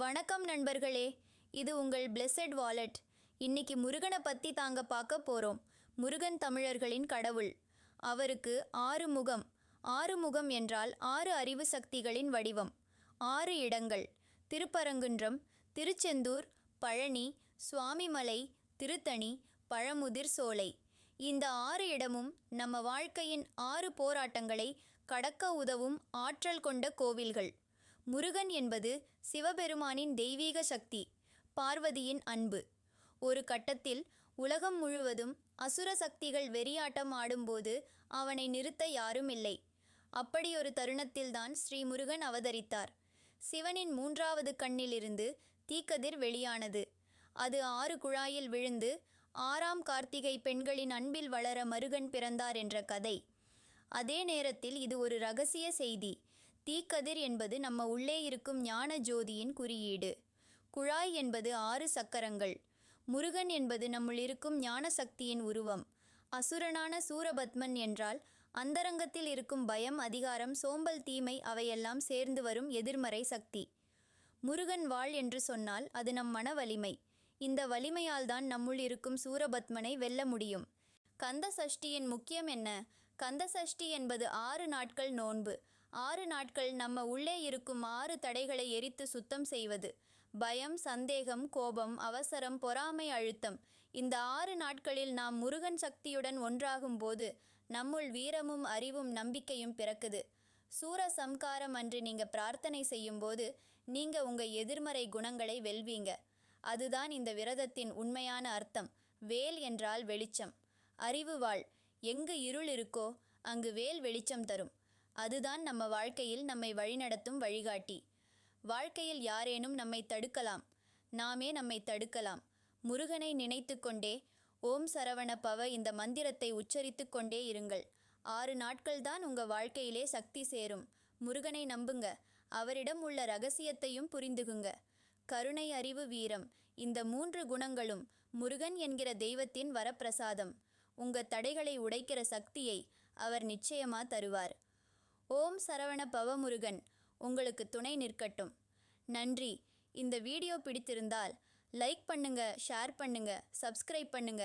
வணக்கம் நண்பர்களே இது உங்கள் பிளெஸட் வாலெட் இன்னைக்கு முருகனை பற்றி தாங்க பார்க்க போகிறோம் முருகன் தமிழர்களின் கடவுள். அவருக்கு ஆறு முகம். ஆறு முகம் என்றால் ஆறு அறிவு சக்திகளின் வடிவம். ஆறு இடங்கள். திருப்பரங்குன்றம் திருச்செந்தூர் பழனி சுவாமிமலை திருத்தணி பழமுதிர் சோலை. இந்த ஆறு இடமும் நம்ம வாழ்க்கையின் ஆறு போராட்டங்களை கடக்க உதவும் ஆற்றல் கொண்ட கோவில்கள். முருகன் என்பது சிவபெருமானின் தெய்வீக சக்தி பார்வதியின் அன்பு. ஒரு கட்டத்தில் உலகம் முழுவதும் அசுர சக்திகள் வெறியாட்டம் ஆடும்போது அவனை நிறுத்த யாரும் இல்லை. அப்படியொரு தருணத்தில்தான் ஸ்ரீ முருகன் அவதரித்தார். சிவனின் மூன்றாவது கண்ணிலிருந்து தீக்கதிர் வெளியானது. அது ஆறு குழாயில் விழுந்து ஆறாம் கார்த்திகை பெண்களின் அன்பில் வளர மருகன் பிறந்தார் என்ற கதை. அதே நேரத்தில் இது ஒரு ரகசிய செய்தி. தீக்கதிர் என்பது நம்ம உள்ளே இருக்கும் ஞான ஜோதியின் குறியீடு. குழாய் என்பது ஆறு சக்கரங்கள். முருகன் என்பது நம்முள் இருக்கும் ஞான சக்தியின் உருவம். அசுரனான சூரபத்மன் என்றால் அந்தரங்கத்தில் இருக்கும் பயம் அதிகாரம் சோம்பல் தீமை அவையெல்லாம் சேர்ந்து வரும் எதிர்மறை சக்தி. முருகன் வாழ் என்று சொன்னால் அது நம் மன வலிமை. இந்த வலிமையால் தான் நம்முள் இருக்கும் சூரபத்மனை வெல்ல முடியும். கந்த சஷ்டியின் முக்கியம் என்ன? கந்த சஷ்டி என்பது ஆறு நாட்கள் நோன்பு. ஆறு நாட்கள் நம்ம உள்ளே இருக்கும் ஆறு தடைகளை எரித்து சுத்தம் செய்வது. பயம் சந்தேகம் கோபம் அவசரம் பொறாமை அழுத்தம். இந்த ஆறு நாட்களில் நாம் முருகன் சக்தியுடன் ஒன்றாகும் போது நம்முள் வீரமும் அறிவும் நம்பிக்கையும் பிறக்குது. சூர சம்காரம் அன்று நீங்க பிரார்த்தனை செய்யும்போது நீங்க உங்க எதிர்மறை குணங்களை வெல்வீங்க. அதுதான் இந்த விரதத்தின் உண்மையான அர்த்தம். வேல் என்றால் வெளிச்சம். அறிவு வாழ். எங்கு இருள் இருக்கோ அங்கு வேல் வெளிச்சம் தரும். அதுதான் நம்ம வாழ்க்கையில் நம்மை வழிநடத்தும் வழிகாட்டி. வாழ்க்கையில் யாரேனும் நம்மை தடுக்கலாம். நாமே நம்மை தடுக்கலாம். முருகனை நினைத்து கொண்டே ஓம் சரவண பவ இந்த மந்திரத்தை உச்சரித்து கொண்டே இருங்கள். ஆறு நாட்கள்தான் உங்க வாழ்க்கையிலே சக்தி சேரும். முருகனை நம்புங்க. அவரிடம் உள்ள ரகசியத்தையும் புரிந்துகுங்க. கருணை அறிவு வீரம். இந்த மூன்று குணங்களும் முருகன் என்கிற தெய்வத்தின் வரப்பிரசாதம். உங்க தடைகளை உடைக்கிற சக்தியை அவர் நிச்சயமா தருவார். ஓம் சரவண பவமுருகன் உங்களுக்கு துணை நிற்கட்டும். நன்றி. இந்த வீடியோ பிடித்திருந்தால் லைக் பண்ணுங்க ஷேர் பண்ணுங்க சப்ஸ்கிரைப் பண்ணுங்க.